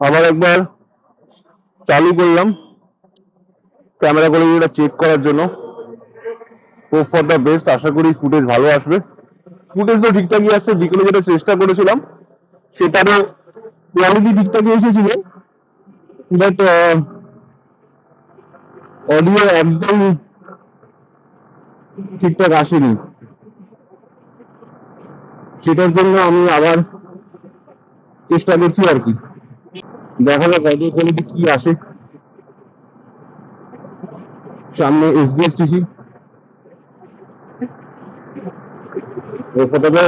আবার একবার চালু করলাম। ক্যামেরা করে চেক করার জন্য। হোপ ফর দ্য বেস্ট আশা করি ফুটেজ ভালো আসবে। ফুটেজ তো ঠিকঠাকই আসছে বিকেলে যেটা চেষ্টা করেছিলাম, সেটারও কোয়ালিটি ঠিকঠাকই এসেছিল। বাট অডিও একদম ঠিকঠাক আসেনি। সেটার জন্য আমি আবার চেষ্টা করছি আর কি। দেখা যাক অডিও কোয়ালিটি কি আসে। সামনে এসবিএসটিসি কতটা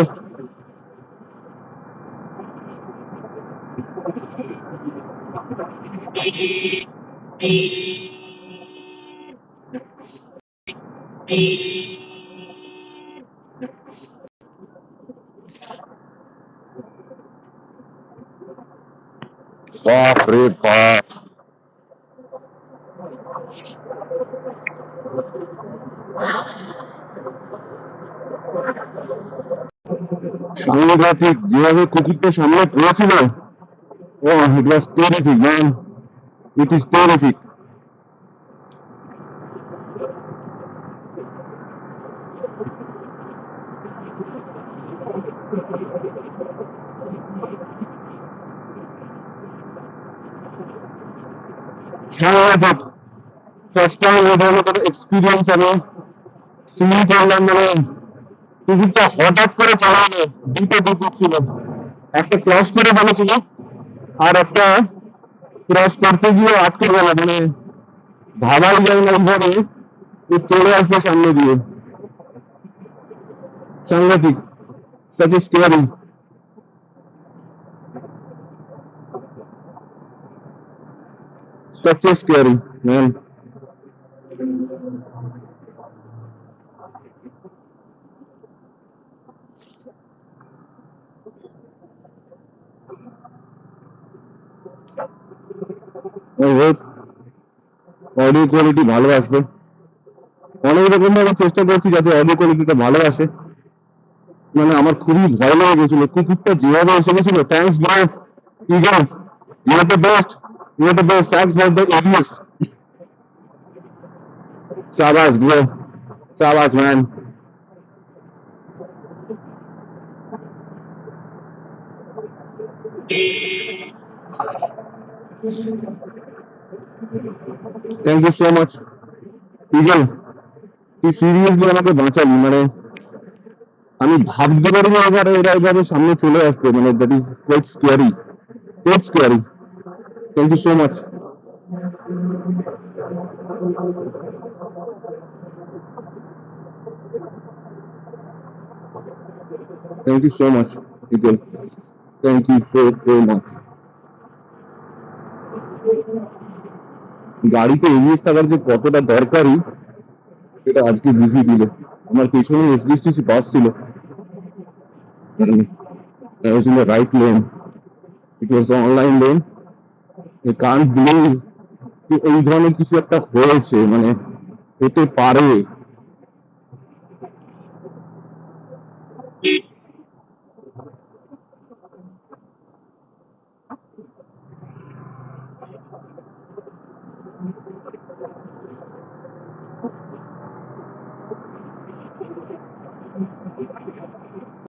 বাপ রে বাপ সাংঘাতিক যেভাবে কুকুরটা সামনে পড়েছিল ও it was terrific man it is terrific first time এই ধরনের কোনো এক্সপিরিয়েন্স আমি সিমিং করলাম মানে কুকুরটা হঠাৎ করে চালানো, দুটো কুকুর ছিল। একটা ক্রস করে বলেছিল আর একটা ক্রস করতে গিয়ে আটকে গেল মানে ভাবাই যায় না যে চলে আসবে সামনে দিয়ে। সাংঘাতিক a steering a scary man. Audio quality ভালো আসবে। অনেক রকম ভাবে চেষ্টা করছি যাতে অডিও কোয়ালিটিটা ভালো আসে। মানে আমার খুবই ভয় লেগে গেছিল। কুকুরটা যেভাবে এসে গেছিল thanks bro ego you are the best you are the best thanks for the audience শাবাশ bro শাবাশ man thank you so much Eagle তুই সিরিয়াসলি আমাকে বাঁচালি মানে আমি ভাবতে পারিনি এবারে এরা এভাবে সামনে চলে আসবে মানে that is quite scary quite scary thank you so much thank you so much Eagle thank you so so much গাড়িতে এগিয়ে থাকার যে কতটা দরকারি, সেটা আজকে বুঝিয়ে দিল। আমার পেছনে এসবিএসটিসি বাস ছিল। I was in the right lane. It believe যে এই ধরনের কিছু একটা হয়েছে মানে হতে পারে